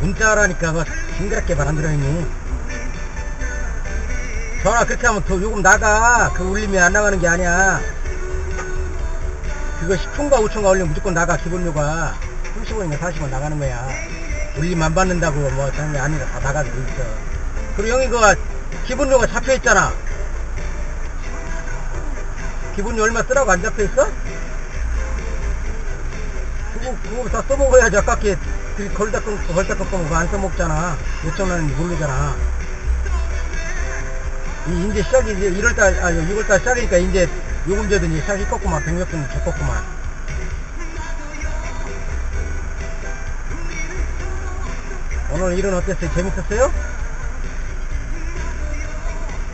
문자라니까 그거 징그럽게 바람들어있니. 전화 그렇게 하면 더 요금 나가. 그 울림이 안 나가는 게 아니야. 그거 10초인가 5초인가 올리면 무조건 나가 기본료가. 30원인가 40원 나가는 거야. 울림 안 받는다고 뭐 하는 게 아니라 다 나가지고 있어 그리고 형이 그거 기본료가 잡혀있잖아. 기본료 얼마 쓰라고 안 잡혀있어? 그거, 그거 다 써먹어야지 아깝게 그 걸다 끊고 걸다 끊고 그거 안 써먹잖아 몇천원 모르잖아 이 이제 시작이 이제 1월달 아 6월달 시작이니까 이제 요금 제도니 시작이 꺾구만 백몇분 줬겠구만 오늘 일은 어땠어요? 재밌었어요?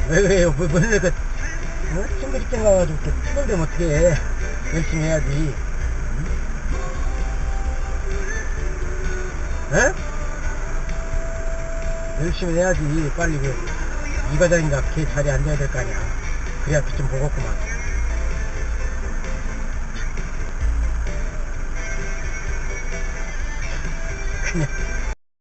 왜 왜요? 뭐, 맨날 그 어? 친구 집에 가가지고 이렇게 시골되면 어떻게 해 열심히 해야지 에? 열심히 해야지 빨리 그 이과장인가 걔 자리에 앉아야 될 거 아니야. 그래야 빛 좀 보겠구만. 그냥